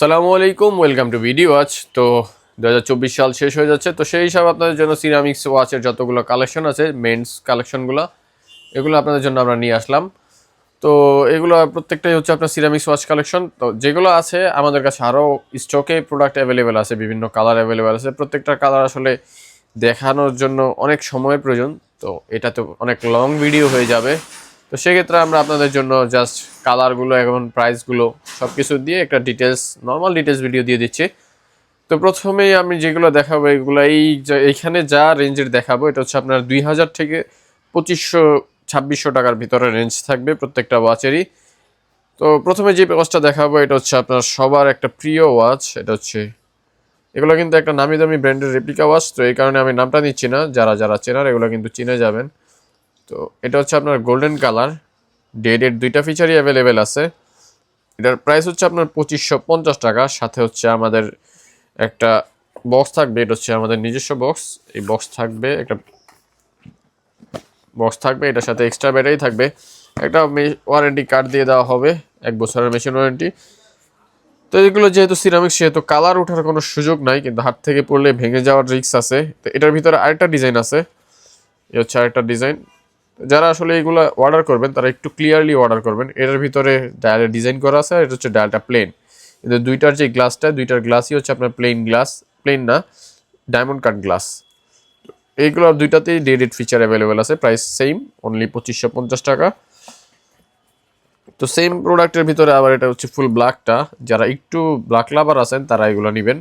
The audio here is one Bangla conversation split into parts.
সালামু আলাইকুম, ওয়েলকাম টু ভিডিও ওয়াচ। তো দু হাজার চব্বিশ সাল শেষ হয়ে যাচ্ছে, তো সেই হিসাবে আপনাদের জন্য সিরামিক্স ওয়াচের যতগুলো কালেকশন আছে, মেন্স কালেকশনগুলো, এগুলো আপনাদের জন্য আমরা নিয়ে আসলাম। তো এগুলো প্রত্যেকটাই হচ্ছে আপনার সিরামিক্স ওয়াচ কালেকশন। তো যেগুলো আছে, আমাদের কাছে আরও স্টকে প্রোডাক্ট অ্যাভেলেবেল আছে, বিভিন্ন কালার অ্যাভেলেবেল আছে। প্রত্যেকটা কালার আসলে দেখানোর জন্য অনেক সময়ের প্রয়োজন, তো এটা তো অনেক লং ভিডিও হয়ে যাবে। তো সেক্ষেত্রে আমরা আপনাদের জন্য জাস্ট কালারগুলো এবং প্রাইসগুলো সব কিছু দিয়ে একটা ডিটেলস নর্মাল ডিটেলস ভিডিও দিয়ে দিচ্ছি। তো প্রথমেই আমি যেগুলো দেখাবো, এগুলো এই এইখানে যা রেঞ্জের দেখাবো, এটা হচ্ছে আপনার দুই হাজার থেকে পঁচিশশো, ছাব্বিশশো টাকার ভিতরে রেঞ্জ থাকবে প্রত্যেকটা ওয়াচেরই তো প্রথমে যে ওয়াচটা দেখাবো, এটা হচ্ছে আপনার সবার একটা প্রিয় ওয়াচ এটা হচ্ছে এগুলো কিন্তু একটা নামি দামি ব্র্যান্ডের রেপ্লিকা ওয়াচ তো এই কারণে আমি নামটা নিচ্ছি না, যারা যারা চেনার এগুলো কিন্তু চিনে যাবেন। তো এটা হচ্ছে আপনার গোল্ডেন কালার ডেডের দুইটা ফিচারই অ্যাভেলেবেল আছে। এটার প্রাইস হচ্ছে আপনার পঁচিশশো পঞ্চাশ টাকা, সাথে হচ্ছে আমাদের একটা বক্স থাকবে, এটা হচ্ছে আমাদের নিজস্ব বক্স এই বক্স থাকবে, একটা বক্স থাকবে, এটার সাথে এক্সট্রা ব্যাটারি থাকবে। একটা ওয়ারেন্টি কার্ড দিয়ে দেওয়া হবে, এক বছরের মেশিন ওয়ারেন্টি তো এগুলো যেহেতু সিরামিক সেহেতু কালার ওঠার কোনো সুযোগ নাই, কিন্তু হাত থেকে পড়লে ভেঙে যাওয়ার রিস্ক আছে। তো এটার ভিতরে আরেকটা ডিজাইন আছে। এ হচ্ছে আরেকটা ডিজাইন যারা আসলে এগুলো অর্ডার করবেন, তারা একটু ক্লিয়ারলি অর্ডার করবেন। এটার ভিতরে ডায়ালে ডিজাইন করা আছে, আর এটা হচ্ছে ডায়ালটা প্লেন কিন্তু দুইটার যে গ্লাসটা দুইটার গ্লাসই হচ্ছে আপনার প্লেন গ্লাস প্লেন না ডায়মন্ড কাট গ্লাস এইগুলো দুইটাতেই ডেডেড ফিচার অ্যাভেলেবেল আছে প্রাইস সেম অনলি পঁচিশশো পঞ্চাশ টাকা। তো সেম প্রোডাক্টের ভিতরে আবার এটা হচ্ছে ফুল ব্ল্যাকটা যারা একটু ব্ল্যাক লাভার আছেন, তারা এগুলো নেবেন।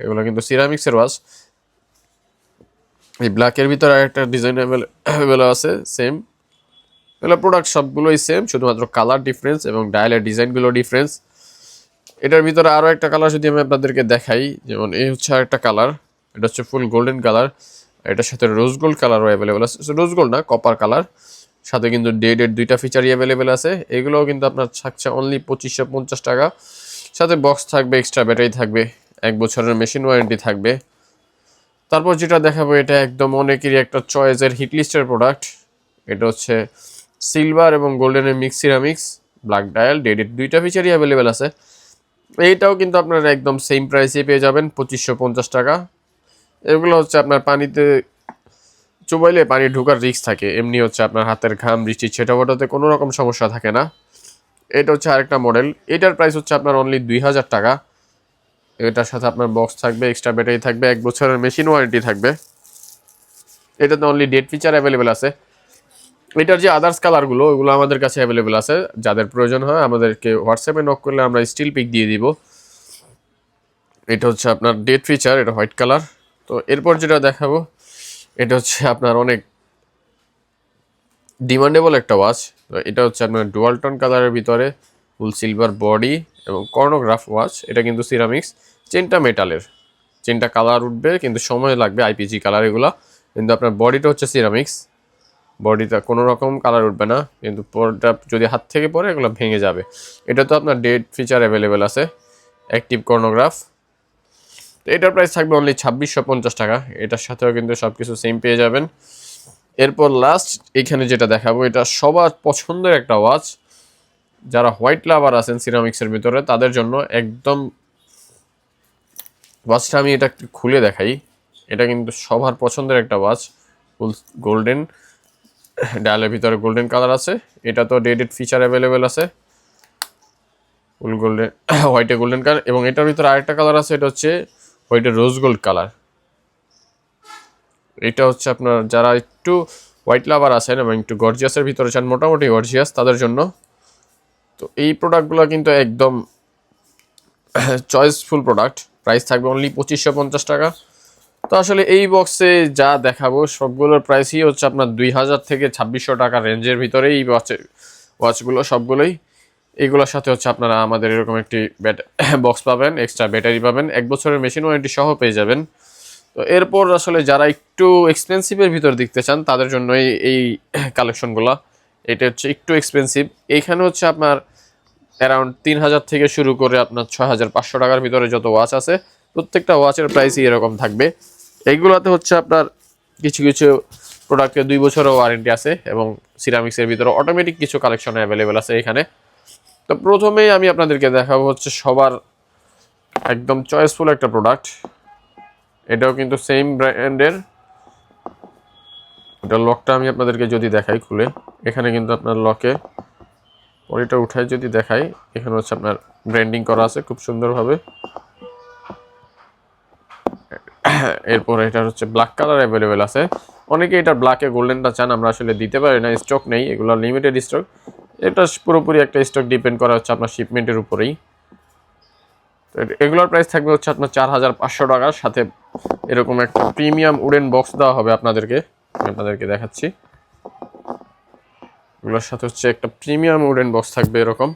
এগুলো কিন্তু সিরামিক্সের ওয়াশ এই ব্ল্যাকের ভিতরে একটা ডিজাইন অ্যাভেলেবেল আছে সেম এগুলো প্রোডাক্ট সবগুলোই সেম শুধুমাত্র কালার ডিফারেন্স এবং ডায়ালের ডিজাইনগুলো ডিফারেন্স এটার ভিতরে আরও একটা কালার যদি আমি আপনাদেরকে দেখাই, যেমন এই হচ্ছে আরেকটা কালার এটা হচ্ছে ফুল গোল্ডেন কালার এটার সাথে রোজ গোল্ড কালারও অ্যাভেলেবেল আছে। রোজ গোল্ড না কপার কালার সাথে কিন্তু ডেডের দুইটা ফিচারই অ্যাভেলেবেল আছে। এগুলোও কিন্তু আপনার থাকছে অনলি পঁচিশশো পঞ্চাশ টাকা। সাথে বক্স থাকবে এক্সট্রা ব্যাটারি থাকবে, এক বছরের মেশিন ওয়ারেন্টি থাকবে। তারপর যেটা দেখাবো, এটা একদম অনেকেরই একটা চয়েসের হিট লিস্টের প্রোডাক্ট এটা হচ্ছে সিলভার এবং গোল্ডেনের মিক্স সিরামিক্স ব্ল্যাক ডায়াল ডেডের দুইটা ফিচারই অ্যাভেলেবেল আছে। এইটাও কিন্তু আপনারা একদম সেম প্রাইসে পেয়ে যাবেন, পঁচিশশো পঞ্চাশ টাকা। এগুলো হচ্ছে আপনার পানিতে চুবাইলে পানি ঢোকার রিস্ক থাকে। এমনি হচ্ছে আপনার হাতের ঘাম, বৃষ্টি, ছেটাফোটাতে কোনো রকম সমস্যা থাকে না। এটা হচ্ছে আরেকটা মডেল এটার প্রাইস হচ্ছে আপনার অনলি দুই হাজার টাকা। এটার সাথে আপনার বক্স থাকবে এক্সট্রা ব্যাটারি থাকবে, এক বছরের মেশিন ওয়ারেন্টি থাকবে। এটাতে অনলি ডেট ফিচার অ্যাভেলেবেল আছে। এটার যে আদার্স কালারগুলো ওগুলো আমাদের কাছে অ্যাভেলেবেল আছে। যাদের প্রয়োজন হয়, আমাদেরকে হোয়াটসঅ্যাপে নক করলে আমরা স্টিল পিক দিয়ে দিব। এটা হচ্ছে আপনার ডেট ফিচার এটা হোয়াইট কালার তো এরপর যেটা দেখাবো, এটা হচ্ছে আপনার অনেক ডিমান্ডেবল একটা ওয়াচ এটা হচ্ছে আপনার ডুয়ালটন কালারের ভিতরে। ফুল সিলভার বডি এবং কর্নোগ্রাফ ওয়াচ, এটা কিন্তু সিরামিক্স। চেনটা মেটালের। চেনটা কালার উঠবে, কিন্তু সময় লাগবে আইপিজি কালার এগুলো। কিন্তু আপনার বডিটা হচ্ছে সিরামিক্স। বডিটা কোনো রকম কালার উঠবে না, কিন্তু পরটা যদি হাত থেকে পরে এগুলো ভেঙে যাবে। এটা তো আপনার ডেট ফিচার অ্যাভেলেবেল আছে, অ্যাক্টিভ কর্নোগ্রাফ। তো এটার প্রাইস থাকবে অনলি ছাব্বিশশো পঞ্চাশ টাকা। এটার সাথেও কিন্তু সব কিছু সেম পেয়ে যাবেন। এরপর লাস্ট এখানে যেটা দেখাবো, এটা সবার পছন্দের একটা ওয়াচ যারা হোয়াইট লাভার আছেন সিরামিক্সের ভিতরে, তাদের জন্য একদম ওয়াচটা আমি এটা খুলে দেখাই। এটা কিন্তু সবার পছন্দের একটা ওয়াচ গোল্ডেন ডায়ালের ভিতরে গোল্ডেন কালার আছে। এটা তো ডেডেড ফিচার অ্যাভেলেবেল আছে। ফুল গোল্ডেন হোয়াইটে গোল্ডেন কালার এবং এটার ভিতরে আরেকটা কালার আছে, এটা হচ্ছে হোয়াইটে রোজ গোল্ড কালার এটা হচ্ছে আপনার যারা একটু হোয়াইট লাভার আছেন এবং একটু গর্জিয়াসের ভিতরে চান, মোটামুটি গর্জিয়াস তাদের জন্য তো এই প্রোডাক্টগুলো কিন্তু একদম চয়েসফুল প্রোডাক্ট প্রাইস থাকবে অনলি পঁচিশশো পঞ্চাশ টাকা। তো আসলে এই বক্সে যা দেখাবো, সবগুলোর প্রাইসই হচ্ছে আপনার দুই হাজার থেকে ছাব্বিশশো টাকা রেঞ্জের ভিতরে এই ওয়াচে ওয়াচগুলো সবগুলোই। এগুলোর সাথে হচ্ছে আপনারা আমাদের এরকম একটি বক্স পাবেন এক্সট্রা ব্যাটারি পাবেন। এক বছরের মেশিন ওয়ারেন্টি সহ পেয়ে যাবেন। তো এরপর আসলে যারা একটু এক্সপেন্সিভের ভিতর দেখতে চান, তাদের জন্য এই এই কালেকশনগুলো এটা হচ্ছে একটু এক্সপেন্সিভ এইখানে হচ্ছে আপনার অ্যারাউন্ড তিন হাজার থেকে শুরু করে আপনার ছয় হাজার পাঁচশো টাকার ভিতরে যত ওয়াচ আছে, প্রত্যেকটা ওয়াচের প্রাইসই এরকম থাকবে। এইগুলোতে হচ্ছে আপনার কিছু কিছু প্রোডাক্টে দুই বছরের ওয়ারেন্টি আছে এবং সিরামিক্সের ভিতরে অটোমেটিক কিছু কালেকশন অ্যাভেলেবেল আছে এখানে। তো প্রথমেই আমি আপনাদেরকে দেখাবো হচ্ছে সবার একদম চয়েসফুল একটা প্রোডাক্ট এটাও কিন্তু সেম ব্র্যান্ডের এটা লকটা আমি আপনাদেরকে যদি দেখাই খুলে, এখানে কিন্তু আপনার লকে পরিটা উঠায় যদি দেখাই, এখানে হচ্ছে আপনার ব্র্যান্ডিং করা আছে খুব সুন্দরভাবে। এরপরে এটা হচ্ছে ব্ল্যাক কালার অ্যাভেলেবেল আছে। অনেকে এটা ব্ল্যাকে গোল্ডেনটা চান, আমরা আসলে দিতে পারি না স্টক নেই, এগুলো লিমিটেড স্টক এটা পুরোপুরি একটা স্টক ডিপেন্ড করা হচ্ছে আপনার শিপমেন্টের উপরেই। তো এগুলোর প্রাইস থাকবে হচ্ছে আপনার চার হাজার পাঁচশো টাকার সাথে এরকম একটা প্রিমিয়াম উডেন বক্স দেওয়া হবে আপনাদেরকে। আপনাদেরকে দেখাচ্ছি। এগুলোর সাথে হচ্ছে একটা প্রিমিয়াম উডেন বক্স থাকবে এরকম।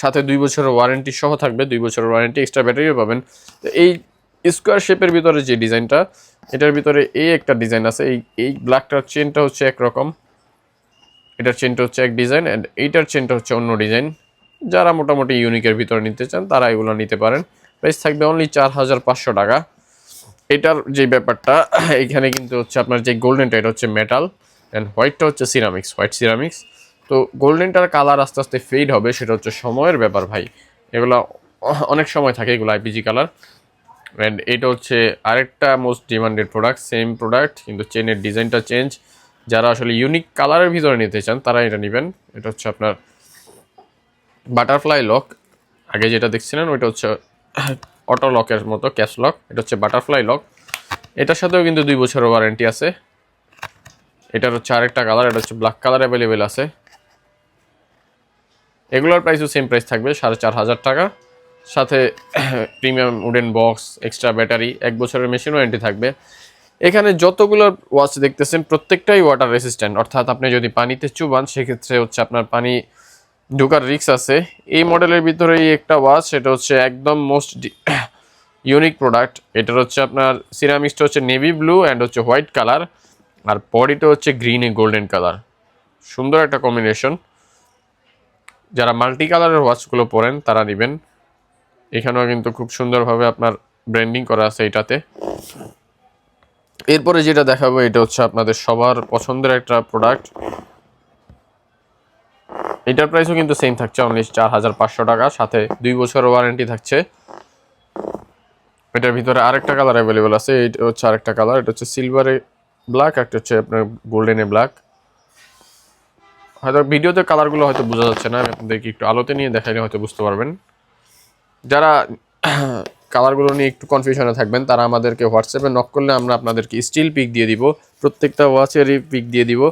সাথে দুই বছরের ওয়ারেন্টি সহ থাকবে, দুই বছরের ওয়ারেন্টি এক্সট্রা ব্যাটারিও পাবেন। তো এই স্কোয়ার শেপের ভিতরে যে ডিজাইনটা, এটার ভিতরে এই একটা ডিজাইন আছে। এই এই ব্ল্যাকটার চেনটা হচ্ছে একরকম। এটার চেনটা হচ্ছে এক ডিজাইন অ্যান্ড এইটার চেনটা হচ্ছে অন্য ডিজাইন যারা মোটামুটি ইউনিকের ভিতরে নিতে চান, তারা এগুলো নিতে পারেন। প্রাইস থাকবে অনলি চার হাজার পাঁচশো টাকা। এটার যে ব্যাপারটা, এখানে কিন্তু হচ্ছে আপনার যে গোল্ডেনটা এটা হচ্ছে মেটাল অ্যান্ড হোয়াইটটা হচ্ছে সিরামিক্স হোয়াইট সিরামিক্স তো গোল্ডেনটার কালার আস্তে আস্তে ফেড হবে, সেটা হচ্ছে সময়ের ব্যাপার ভাই। এগুলো অনেক সময় থাকে এগুলো আইপিজি কালার অ্যান্ড এটা হচ্ছে আরেকটা most demanded product same product কিন্তু চেনের ডিজাইনটা চেঞ্জ যারা আসলে ইউনিক কালারের ভিতরে নিতে চান তারা এটা নেবেন। এটা হচ্ছে আপনার বাটারফ্লাই লক আগে যেটা দেখছিলেন, ওইটা হচ্ছে অটো লকের মতো ক্যাশ লক এটা হচ্ছে বাটারফ্লাই লক এটার সাথেও কিন্তু দুই বছরের ওয়ারেন্টি আছে। এটার হচ্ছে আরেকটা কালার এটা হচ্ছে ব্ল্যাক কালার অ্যাভেলেবেল আছে। এগুলোর প্রাইসও সেম প্রাইস থাকবে, সাড়ে চার হাজার টাকা। সাথে premium wooden box extra battery এক বছরের মেশিন ওয়ারেন্টি থাকবে। এখানে যতগুলো ওয়াচ দেখতেছেন, প্রত্যেকটাই ওয়াটার রেসিস্ট্যান্ট অর্থাৎ আপনি যদি পানিতে চুবান, সেক্ষেত্রে হচ্ছে আপনার পানি ঢোকার রিক্স আছে। এই মডেলের ভিতরে একটা ওয়াচ সেটা হচ্ছে একদম মোস্ট ইউনিক প্রোডাক্ট এটার হচ্ছে আপনার সিরামিক্সটা হচ্ছে নেভি ব্লু অ্যান্ড হচ্ছে হোয়াইট কালার আর বডিটা হচ্ছে গ্রিন এ গোল্ডেন কালার সুন্দর একটা কম্বিনেশন যারা মাল্টি কালারের ওয়াচগুলো পরেন, তারা নেবেন। এখানেও কিন্তু খুব সুন্দরভাবে আপনার ব্র্যান্ডিং করা আছে এটাতে। এরপরে যেটা দেখাবো, এটা হচ্ছে আপনাদের সবার পছন্দের একটা প্রোডাক্ট এটার প্রাইসও কিন্তু সেম থাকছে অনলি চার হাজার পাঁচশো টাকা, সাথে দুই বছর ওয়ারেন্টি থাকছে। এটার ভিতরে আরেকটা কালার অ্যাভেলেবেল আছে এটা হচ্ছে আরেকটা কালার এটা হচ্ছে সিলভারে ব্ল্যাক একটা হচ্ছে আপনার গোল্ডেনে ব্ল্যাক হয়তো ভিডিওতে কালারগুলো হয়তো বোঝা যাচ্ছে না আপনাদেরকে একটু আলোতে নিয়ে দেখাইলে হয়তো বুঝতে পারবেন। যারা কালারগুলো নিয়ে একটু কনফিউশনে থাকবেন, তারা আমাদেরকে হোয়াটসঅ্যাপে নক করলে আমরা আপনাদেরকে স্টিল পিক দিয়ে দিব। প্রত্যেকটা ওয়াচেরই পিক দিয়ে দিব।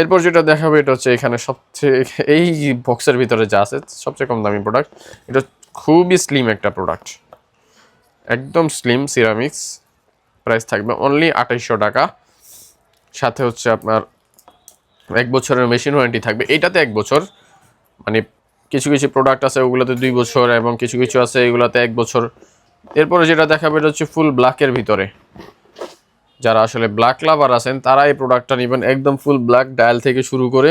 এরপর যেটা দেখাবো, এটা হচ্ছে এখানে সবচেয়ে এই বক্সের ভিতরে যা আছে, সবচেয়ে কম দামি প্রোডাক্ট এটা খুবই স্লিম একটা প্রোডাক্ট একদম স্লিম সিরামিক্স প্রাইস থাকবে অনলি আঠাইশশো টাকা। সাথে হচ্ছে আপনার এক বছরের মেশিন ওয়ারেন্টি থাকবে। এটাতে এক বছর মানে কিছু কিছু প্রোডাক্ট আছে, ওগুলোতে দুই বছর এবং কিছু কিছু আছে, এগুলোতে এক বছর। এরপরে যেটা দেখাবে, এটা হচ্ছে ফুল ব্ল্যাকের ভিতরে। যারা আসলে ব্ল্যাক লাভার আছেন, তারা এই প্রোডাক্টটা নেবেন একদম ফুল ব্ল্যাক ডায়াল থেকে শুরু করে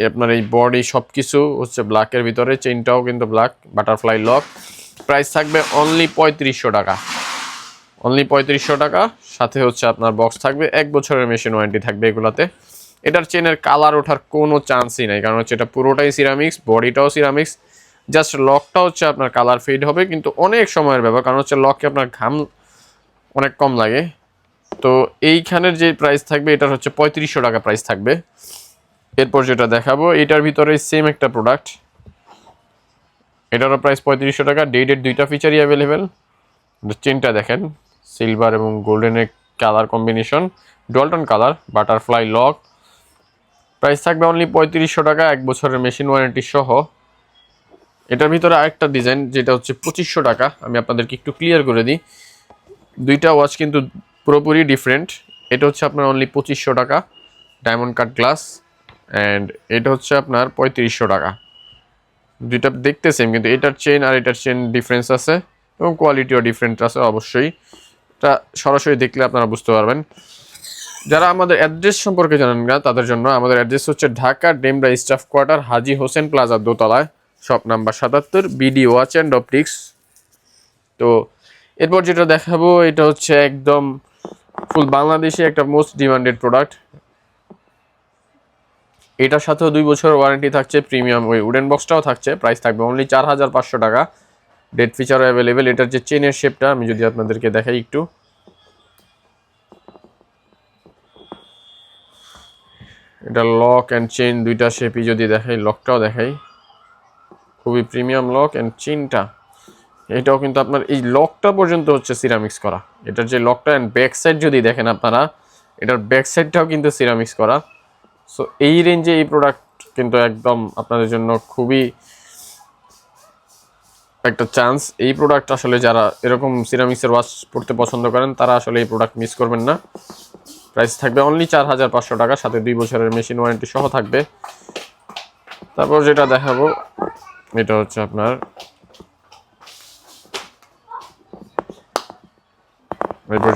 আপনার এই বডি সব কিছু হচ্ছে ব্ল্যাকের ভিতরে চেনটাও কিন্তু ব্ল্যাক বাটারফ্লাই লক প্রাইস থাকবে অনলি পঁয়ত্রিশশো টাকা। অনলি পঁয়ত্রিশশো টাকা, সাথে হচ্ছে আপনার বক্স থাকবে, এক বছরের মেশিন ওয়ারেন্টি থাকবে এগুলাতে। এটার চেনের কালার ওঠার কোনো চান্সই নাই, কারণ হচ্ছে এটা পুরোটাই সিরামিক্স বডিটাও সিরামিক্স জাস্ট লকটা হচ্ছে আপনার কালার ফেড হবে, কিন্তু অনেক সময়ের ব্যাপার, কারণ হচ্ছে লকে আপনার ঘাম অনেক কম লাগে। তো এইখানের যে প্রাইস থাকবে, এটার হচ্ছে পঁয়ত্রিশশো টাকা প্রাইস থাকবে। এরপর যেটা দেখাবো, এটার ভিতরে সেম একটা প্রোডাক্ট এটারও প্রাইস পঁয়ত্রিশশো টাকা ডেটের দুইটা ফিচারই অ্যাভেলেবেল চেনটা দেখেন সিলভার এবং গোল্ডেনের colour combination dual tone colour butterfly lock price থাকবে অনলি পঁয়ত্রিশশো টাকা, এক বছরের মেশিন ওয়ারেন্টি সহ। এটার ভিতরে আরেকটা ডিজাইন যেটা হচ্ছে পঁচিশশো টাকা। আমি আপনাদেরকে একটু ক্লিয়ার করে দিই। দুইটা ওয়াচ কিন্তু পুরোপুরি ডিফারেন্ট এটা হচ্ছে আপনার অনলি পঁচিশশো টাকা ডায়মন্ড কাট গ্লাস অ্যান্ড এটা হচ্ছে আপনার পঁয়ত্রিশশো টাকা। দুইটা দেখতে সেম কিন্তু এটার চেন আর এটার চেন ডিফারেন্স আছে, এবং কোয়ালিটিও ডিফারেন্ট আছে অবশ্যই। এটা সরাসরি দেখলে আপনারা বুঝতে পারবেন। যারা আমাদের অ্যাড্রেস সম্পর্কে জানেন না, তাদের জন্য আমাদের অ্যাড্রেস হচ্ছে ঢাকা ডেমরা স্টাফ কোয়ার্টার, হাজি হোসেন প্লাজার দোতলায়, শপ নাম্বার সাতাত্তর, বিডি ওয়াচ অ্যান্ড অপটিক্স। তো এরপর যেটা দেখাবো, এটা হচ্ছে একদম ফুল বাংলাদেশে একটা মোস্ট ডিমান্ডেড প্রোডাক্ট। এটার সাথেও দুই বছরের ওয়ারেন্টি থাকছে, প্রিমিয়াম ওই উডেন বক্সটাও থাকছে, প্রাইস থাকবে অনলি চার হাজার পাঁচশো টাকা। ডেট ফিচার অ্যাভেলেবেল এটার যে চেনের শেপটা আমি যদি আপনাদেরকে দেখাই একটু। এটা লক অ্যান্ড চেন দুইটা শেপই যদি দেখাই লকটাও দেখাই। খুবই প্রিমিয়াম লক অ্যান্ড চেনটা এটাও কিন্তু আপনার, এই লকটা পর্যন্ত হচ্ছে সিরামিক্স করা। এটার যে লকটা অ্যান্ড ব্যাক সাইড যদি দেখেন আপনারা, এটার ব্যাক সাইডটাও কিন্তু সিরামিক্স করা। সো এই রেঞ্জে এই প্রোডাক্ট কিন্তু একদম আপনাদের জন্য খুবই একটা চান্স এই প্রোডাক্ট আসলে যারা এরকম সিরামিক্সের ওয়াচ পড়তে পছন্দ করেন, তারা আসলে এই প্রোডাক্ট মিস করবেন না। প্রাইস থাকবে অনলি চার হাজার পাঁচশো টাকা, সাথে দুই বছরের মেশিন ওয়ারেন্টি সহ থাকবে। তারপর যেটা দেখাবো, এটা হচ্ছে আপনার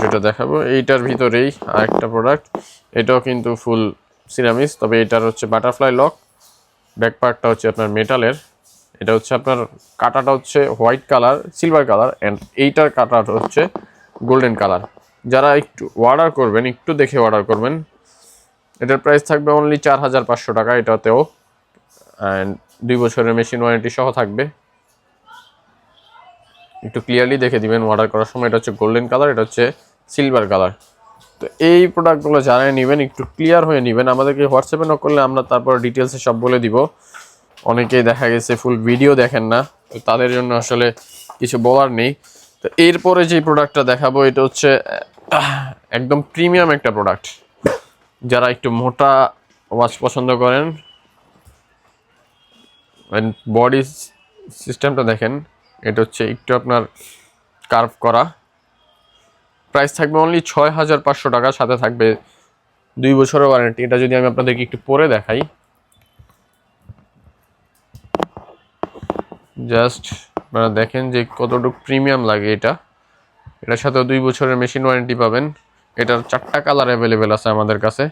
যেটা দেখাবো। এইটার ভিতরেই আরেকটা প্রোডাক্ট এটাও কিন্তু ফুল সিরামিক্স তবে এটার হচ্ছে বাটারফ্লাই লক ব্যাক পার্টটা হচ্ছে আপনার মেটালের এটা হচ্ছে আপনার কাটাটা হচ্ছে white colour silver colour and এইটার কাটাটা হচ্ছে গোল্ডেন কালার যারা একটু অর্ডার করবেন, একটু দেখে অর্ডার করবেন, এটার প্রাইস থাকবে অনলি চার হাজার পাঁচশো টাকা, এটাতেও। অ্যান্ড দুই বছরের মেশিন ওয়ারেন্টি সহ থাকবে। একটু ক্লিয়ারলি দেখে দিবেন অর্ডার করার সময়। এটা হচ্ছে গোল্ডেন কালার এটা হচ্ছে সিলভার কালার তো এই প্রোডাক্টগুলো যারাই নেবেন, একটু ক্লিয়ার হয়ে নেবেন। আমাদেরকে হোয়াটসঅ্যাপে ন করলে আমরা তারপর ডিটেলসে সব বলে দিব। অনেকেই দেখা গেছে ফুল ভিডিও দেখেন না, তো তাদের জন্য আসলে কিছু বলার নেই। তো এরপরে যে প্রোডাক্টটা দেখাবো, এটা হচ্ছে একদম প্রিমিয়াম একটা প্রোডাক্ট যারা একটু মোটা ওয়াচ পছন্দ করেন বডি সিস্টেমটা দেখেন। এটা হচ্ছে একটু আপনার কার্ভ করা। প্রাইস থাকবে অনলি ছয় হাজার পাঁচশো টাকা, সাথে থাকবে দুই বছরের ওয়ারেন্টি এটা যদি আমি আপনাদেরকে একটু পরে দেখাই। জাস্ট আপনারা দেখেন যে কতটুকু প্রিমিয়াম লাগে এটা। এটার সাথে দুই বছরের মেশিন ওয়ারেন্টি পাবেন। এটার চারটা কালার অ্যাভেলেবেল আছে আমাদের কাছে।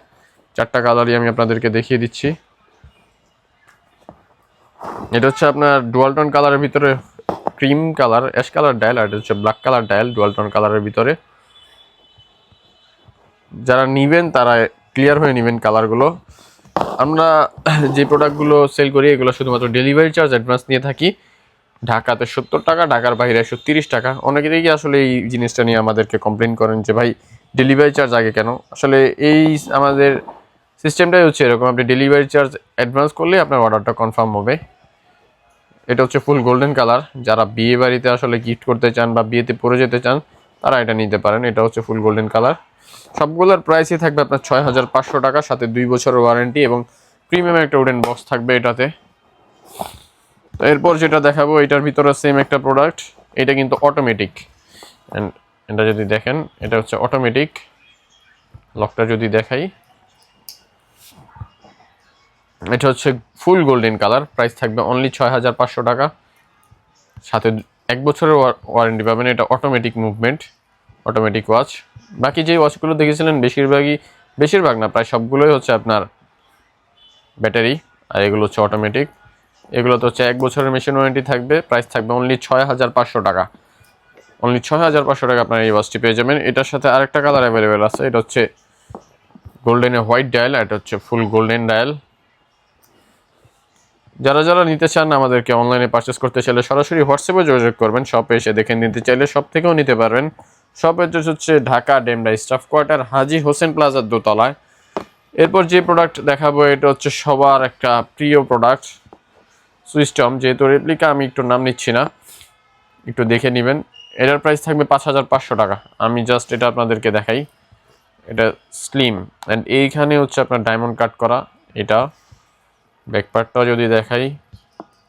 চারটা কালারই আমি আপনাদেরকে দেখিয়ে দিচ্ছি। এটা হচ্ছে আপনার ডুয়ালটন কালারের ভিতরে cream colour, ash colour dial আর এটা হচ্ছে ব্ল্যাক কালার ডায়াল ডুয়ালটন কালারের ভিতরে। যারা নিবেন তারা ক্লিয়ার হয়ে নেবেন কালারগুলো। আমরা যে প্রোডাক্টগুলো সেল করি, এগুলো শুধুমাত্র ডেলিভারি চার্জ অ্যাডভান্স নিয়ে থাকি। ঢাকাতে সত্তর টাকা, ঢাকার বাইরে একশো তিরিশ টাকা। অনেকেরই কি আসলে এই জিনিসটা নিয়ে আমাদেরকে কমপ্লেন করেন যে, ভাই ডেলিভারি চার্জ আগে কেন? আসলে এই আমাদের সিস্টেমটাই হচ্ছে এরকম, আপনি ডেলিভারি চার্জ অ্যাডভান্স করলে আপনার অর্ডারটা কনফার্ম হবে। এটা হচ্ছে ফুল গোল্ডেন কালার যারা বিয়ে বাড়িতে আসলে গিফট করতে চান বা বিয়েতে পরে যেতে চান, তারা এটা নিতে পারেন। এটা হচ্ছে ফুল গোল্ডেন কালার সবগুলোর প্রাইসই থাকবে আপনার ছয় হাজার পাঁচশো টাকা, সাথে দুই বছরের ওয়ারেন্টি এবং প্রিমিয়াম একটা উডেন বক্স থাকবে এটাতে। এরপর যেটা দেখাবো, এটার ভিতরে সেম একটা প্রোডাক্ট এটা কিন্তু অটোমেটিক অ্যান্ড এটা যদি দেখেন, এটা হচ্ছে অটোমেটিক লকটা যদি দেখাই। এটা হচ্ছে ফুল গোল্ডেন কালার। প্রাইস থাকবে অনলি ছয় হাজার পাঁচশো টাকা। সাথে এক বছরের ওয়ারেন্টি পাবেন। এটা অটোমেটিক মুভমেন্ট অটোমেটিক ওয়াচ বাকি যে ওয়াচগুলো দেখেছিলেন, বেশিরভাগই, বেশিরভাগ না, প্রায় সবগুলোই হচ্ছে আপনার ব্যাটারি আর এগুলো হচ্ছে অটোমেটিক এগুলো তো হচ্ছে এক বছরের মেশিন ওয়ারেন্টি থাকবে। প্রাইস থাকবে অনলি ছয় হাজার পাঁচশো টাকা। অনলি ছয় হাজার পাঁচশো টাকা আপনার এই ওয়াচটি পেয়ে যাবেন। এটার সাথে আরেকটা কালার অ্যাভেলেবেল আছে। এটা হচ্ছে গোল্ডেনের হোয়াইট ডায়াল এটা হচ্ছে ফুল গোল্ডেন ডায়াল যারা যারা নিতে চান আমাদেরকে অনলাইনে পারচেস করতে চাইলে সরাসরি হোয়াটসঅ্যাপে যোগাযোগ করবেন শপে এসে দেখে নিতে চাইলে সব থেকেও নিতে পারবেন। শপ অ্যাড্রেস হচ্ছে ঢাকা ডেমরা স্টাফ কোয়ার্টার হাজি হোসেন প্লাজার দোতলায়। এরপর যে প্রোডাক্ট দেখাবো, এটা হচ্ছে সবার একটা প্রিয় প্রোডাক্ট সুইস্টম যেহেতু রেপ্লিকা আমি একটু নাম নিচ্ছি না, একটু দেখে নেবেন। এটার প্রাইস থাকবে পাঁচ হাজার পাঁচশো টাকা। আমি জাস্ট এটা আপনাদেরকে দেখাই। এটা স্লিম অ্যান্ড এইখানে হচ্ছে আপনার ডায়মন্ড কাট করা, এটা। ব্যাকপার্টটাও যদি দেখাই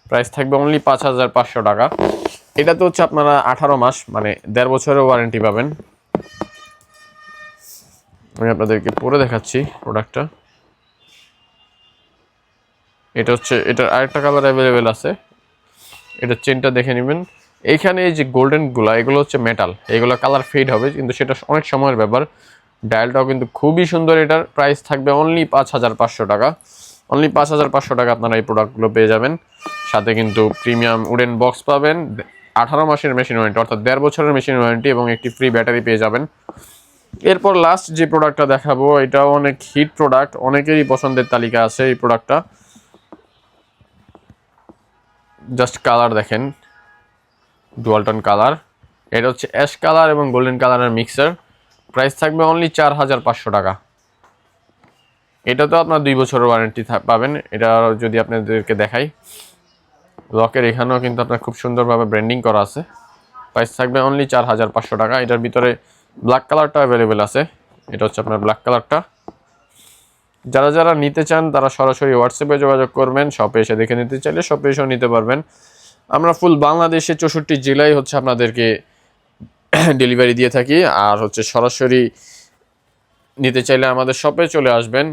প্রাইস থাকবে অনলি পাঁচ হাজার পাঁচশো টাকা। এটাতে হচ্ছে আপনারা আঠারো মাস মানে দেড় বছরের ওয়ারেন্টি পাবেন। আমি আপনাদেরকে পরে দেখাচ্ছি প্রোডাক্টটা এটা হচ্ছে এটার আরেকটা কালার অ্যাভেলেবেল আছে। এটা চেনটা দেখে নেবেন। এইখানে এই যে গোল্ডেনগুলো এগুলো হচ্ছে মেটাল এগুলো কালার ফেড হবে, কিন্তু সেটা অনেক সময়ের ব্যাপার। ডায়ালটাও কিন্তু খুবই সুন্দর এটার। প্রাইস থাকবে অনলি পাঁচ হাজার পাঁচশো টাকা। অনলি পাঁচ হাজার পাঁচশো টাকা আপনারা এই প্রোডাক্টগুলো পেয়ে যাবেন। সাথে কিন্তু প্রিমিয়াম উডেন বক্স পাবেন। আঠারো মাসের মেশিন ওয়ারেন্টি অর্থাৎ দেড় বছরের মেশিন ওয়ারেন্টি এবং একটি ফ্রি ব্যাটারি পেয়ে যাবেন। এরপর লাস্ট যে প্রোডাক্টটা দেখাবো, এটাও অনেক হিট প্রোডাক্ট অনেকেরই পছন্দের তালিকা আছে এই প্রোডাক্টটা জাস্ট কালার দেখেন ডুয়ালটন কালার এটা হচ্ছে অ্যাশ কালার এবং গোল্ডেন কালারের মিক্সার প্রাইস থাকবে অনলি চার হাজার পাঁচশো টাকা। এটা তো আপনার দুই বছরের ওয়ারেন্টি পাবেন। এটা যদি আপনাদেরকে দেখাই। লকের এখানেও কিন্তু আপনার খুব সুন্দরভাবে ব্র্যান্ডিং করা আছে। প্রাইস থাকবে অনলি চার হাজার পাঁচশো টাকা। এটার ভিতরে ব্ল্যাক কালারটা অ্যাভেলেবেল আছে। এটা হচ্ছে আপনার ব্ল্যাক কালারটা যারা যারা নিতে চান, তারা সরাসরি হোয়াটসঅ্যাপে যোগাযোগ করবেন শপে এসে দেখে নিতে চাইলে শপে এসেও নিতে পারবেন। আমরা ফুল বাংলাদেশে চৌষট্টি জেলায় হচ্ছে আপনাদেরকে ডেলিভারি দিয়ে থাকি। আর হচ্ছে সরাসরি নিতে চাইলে আমাদের শপে চলে আসবেন।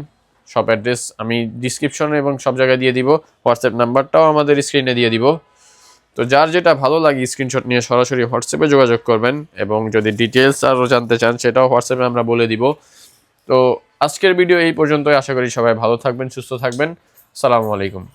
শপ অ্যাড্রেস আমি ডিসক্রিপশনে এবং সব জায়গায় দিয়ে দিব। হোয়াটসঅ্যাপ নাম্বারটাও আমাদের স্ক্রিনে দিয়ে দিব। তো যার যেটা ভালো লাগে স্ক্রিনশট নিয়ে সরাসরি হোয়াটসঅ্যাপে যোগাযোগ করবেন এবং যদি ডিটেলস আরও জানতে চান সেটাও হোয়াটসঅ্যাপে আমরা বলে দিব। তো আজকের ভিডিও এই পর্যন্তই। আশা করি সবাই ভালো থাকবেন, সুস্থ থাকবেন। সালামু আলাইকুম।